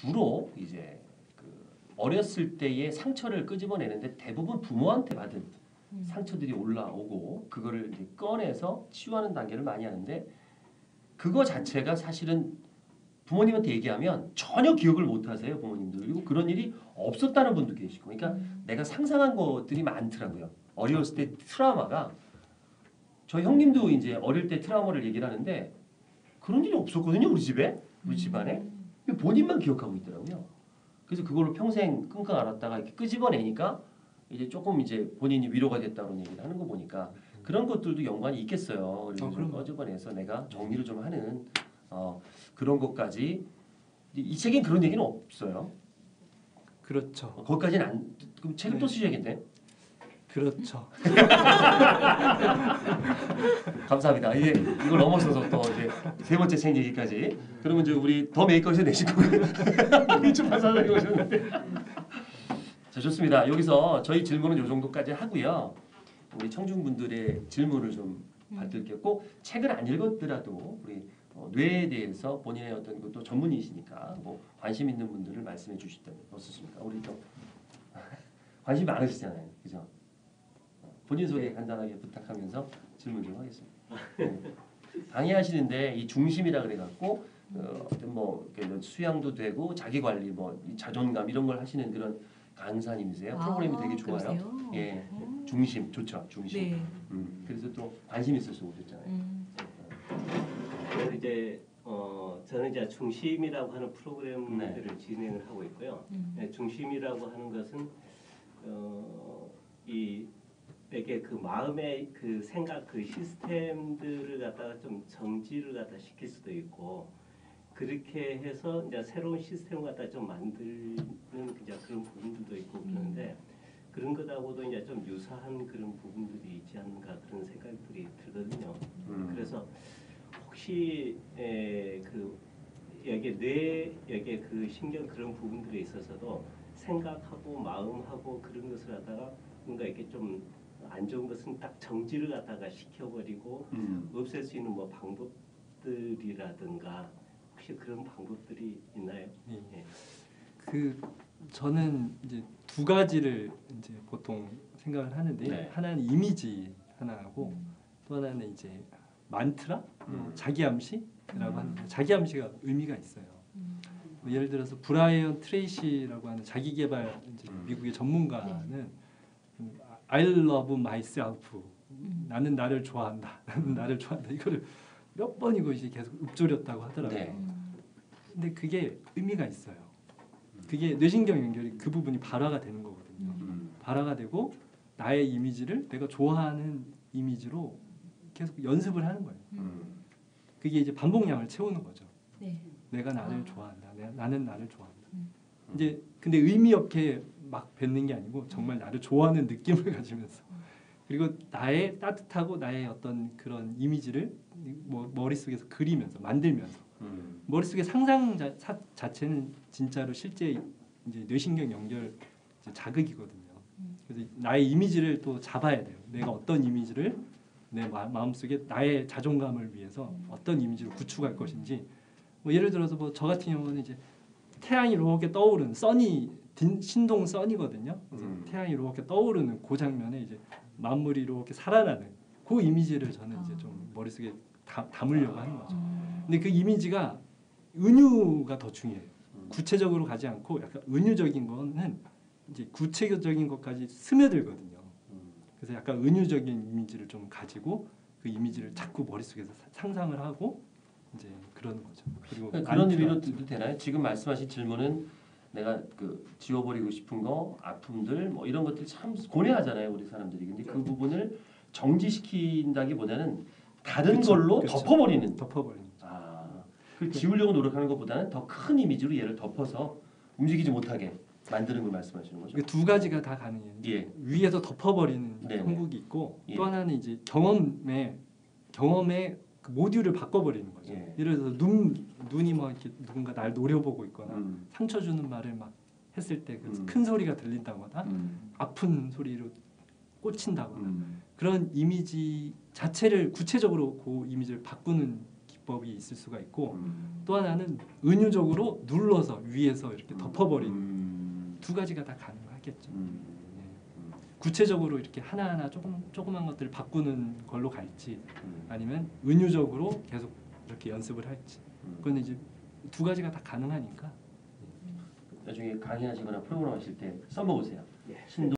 주로 이제 그 어렸을 때의 상처를 끄집어내는데 대부분 부모한테 받은 음. 상처들이 올라오고 그거를 이제 꺼내서 치유하는 단계를 많이 하는데 그거 자체가 사실은 부모님한테 얘기하면 전혀 기억을 못 하세요 부모님들 그리고 그런 일이 없었다는 분도 계시고. 그러니까 음. 내가 상상한 것들이 많더라고요. 어렸을 때 트라우마가. 저희 형님도 이제 어릴 때 트라우마를 얘기를 하는데 그런 일이 없었거든요 우리 집에? 우리 집안에? 근데 본인만 기억하고 있더라고요 그래서 그걸로 평생 끙끙 앓았다가 이렇게 끄집어내니까 이제 조금 이제 본인이 위로가 됐다는 얘기를 하는 거 보니까 그런 것들도 연관이 있겠어요. 그리고 어, 좀. 꺼집어내서 내가 정리를 좀 하는 어, 그런 것까지 이, 이 책엔 그런 얘기는 없어요. 그렇죠. 어, 거기까지는 안 그럼 책을 또 네. 쓰셔야겠네. 그렇죠. 감사합니다. 이제 이걸 넘어서서 또 이제 세 번째 책 얘기까지. 그러면 이제 우리 더 메이커에서 내실 거고요. 이주판 사장님 오셨는데. 자 좋습니다. 여기서 저희 질문은 요 정도까지 하고요. 우리 청중분들의 질문을 좀 받을게고 책을 안 읽었더라도 우리 어, 뇌에 대해서 본인의 어떤 것도 전문이시니까 뭐 관심 있는 분들을 말씀해 주시다면 어떻습니까? 우리 좀 관심 많으시잖아요, 그죠? 어, 본인 소개 간단하게 부탁하면서 질문 좀 하겠습니다. 네. 방해하시는데 이 중심이라 그래갖고 어, 뭐 이렇게 수양도 되고 자기 관리 뭐이 자존감 이런 걸 하시는 그런 강사님이세요. 프로그램이 되게 좋아요. 아, 그러세요? 예, 음. 중심 좋죠, 중심. 네. 음, 그래서 또 관심 있어서 오셨잖아요. 음. 그래서 이제 어, 저는 이제 중심이라고 하는 프로그램들을 네. 진행을 하고 있고요. 음. 네, 중심이라고 하는 것은 어, 이 에게 그 마음의 그 생각 그 시스템들을 갖다가 좀 정지를 갖다 시킬 수도 있고 그렇게 해서 이제 새로운 시스템을 갖다 좀 만드는 그냥 그런 부분들도 있고 그러는데 그런 것하고도 이제 좀 유사한 그런 부분들이 있지 않는가 그런 생각들이 들거든요. 음. 그래서 혹시 에, 그 여기 뇌 여기 그 신경 그런 부분들에 있어서도 생각하고 마음하고 그런 것을 갖다가 뭔가 이렇게 좀 안 좋은 것은 딱 정지를 갖다가 시켜버리고 음. 없앨 수 있는 뭐 방법들이라든가 혹시 그런 방법들이 있나요? 예. 예. 그 저는 이제 두 가지를 이제 보통 생각을 하는데 네. 하나는 이미지 하나하고 또 하나는 이제 만트라, 음. 자기 암시라고 하는데 자기 암시가 의미가 있어요. 음. 뭐 예를 들어서 브라이언 트레이시라고 하는 자기 개발 이제 음. 미국의 전문가는 음, I love myself. 음. 나는 나를 좋아한다. 나는 나를 좋아한다. 이거를 몇 번이고 이제 계속 읊조렸다고 하더라고요. 네. 음. 근데 그게 의미가 있어요. 그게 뇌신경 연결이 그 부분이 발화가 되는 거거든요. 음. 발화가 되고 나의 이미지를 내가 좋아하는 이미지로 계속 연습을 하는 거예요. 음. 그게 이제 반복량을 채우는 거죠. 네. 내가 나를 아. 좋아한다. 내가, 나는 나를 좋아한다. 음. 이제 근데 의미 없게 막 뱉는 게 아니고 정말 나를 좋아하는 느낌을 가지면서 그리고 나의 따뜻하고 나의 어떤 그런 이미지를 뭐 머릿속에서 그리면서 만들면서 음. 머릿속의 상상 자, 사, 자체는 진짜로 실제 이제 뇌신경 연결 이제 자극이거든요. 음. 그래서 나의 이미지를 또 잡아야 돼요. 내가 어떤 이미지를 내 마, 마음속에 나의 자존감을 위해서 어떤 이미지를 구축할 것인지 뭐 예를 들어서 뭐 저 같은 경우는 이제 태양이 이렇게 떠오르는 써니 딘- 신동 써니거든요. 그래서 음. 태양이 이렇게 떠오르는 그 장면에 이제 만물이 이렇게 살아나는 그 이미지를 저는 이제 아. 좀 머릿속에 다, 담으려고 하는 거죠. 음. 근데 그 이미지가 은유가 더 중요해요. 음. 구체적으로 가지 않고 약간 은유적인 거는 이제 구체적인 것까지 스며들거든요. 음. 그래서 약간 은유적인 이미지를 좀 가지고 그 이미지를 자꾸 머릿속에서 사- 상상을 하고 이제 그러는 거죠. 그리고 그러니까 그런 의미로 들도 되나요? 지금 말씀하신 질문은 내가 그 지워버리고 싶은 거, 아픔들 뭐 이런 것들 참 고뇌하잖아요 우리 사람들이. 근데 그 부분을 정지시킨다기보다는 다른 그쵸, 걸로 그쵸. 덮어버리는. 덮어버리는. 아, 그 지우려고 노력하는 것보다는 더 큰 이미지로 얘를 덮어서 움직이지 못하게 만드는 걸 말씀하시는 거죠. 그두 가지가 다 가능해요. 예. 위에서 덮어버리는 네네. 형국이 있고 예. 또 하나는 이제 경험의 경험의 그 모듈을 바꿔버리는 거죠. 예. 예를 들어서 눈 눈이 뭐 이렇게 누군가 날 노려보고 있거나 음. 상처 주는 말을 막 했을 때그 음. 큰 소리가 들린다거나 음. 아픈 소리로 꽂힌다거나 음. 그런 이미지 자체를 구체적으로 그 이미지를 바꾸는 기법이 있을 수가 있고 음. 또 하나는 은유적으로 눌러서 위에서 이렇게 덮어버리는 음. 두 가지가 다 가능하겠죠. 음. 구체적으로 이렇게 하나하나 조금 조그만 것들을 바꾸는 걸로 갈지 음. 아니면 은유적으로 계속 이렇게 연습을 할지 음. 그건 이제 두 가지가 다 가능하니까 나중에 강의하시거나 프로그램 하실 때 써먹으세요. 예.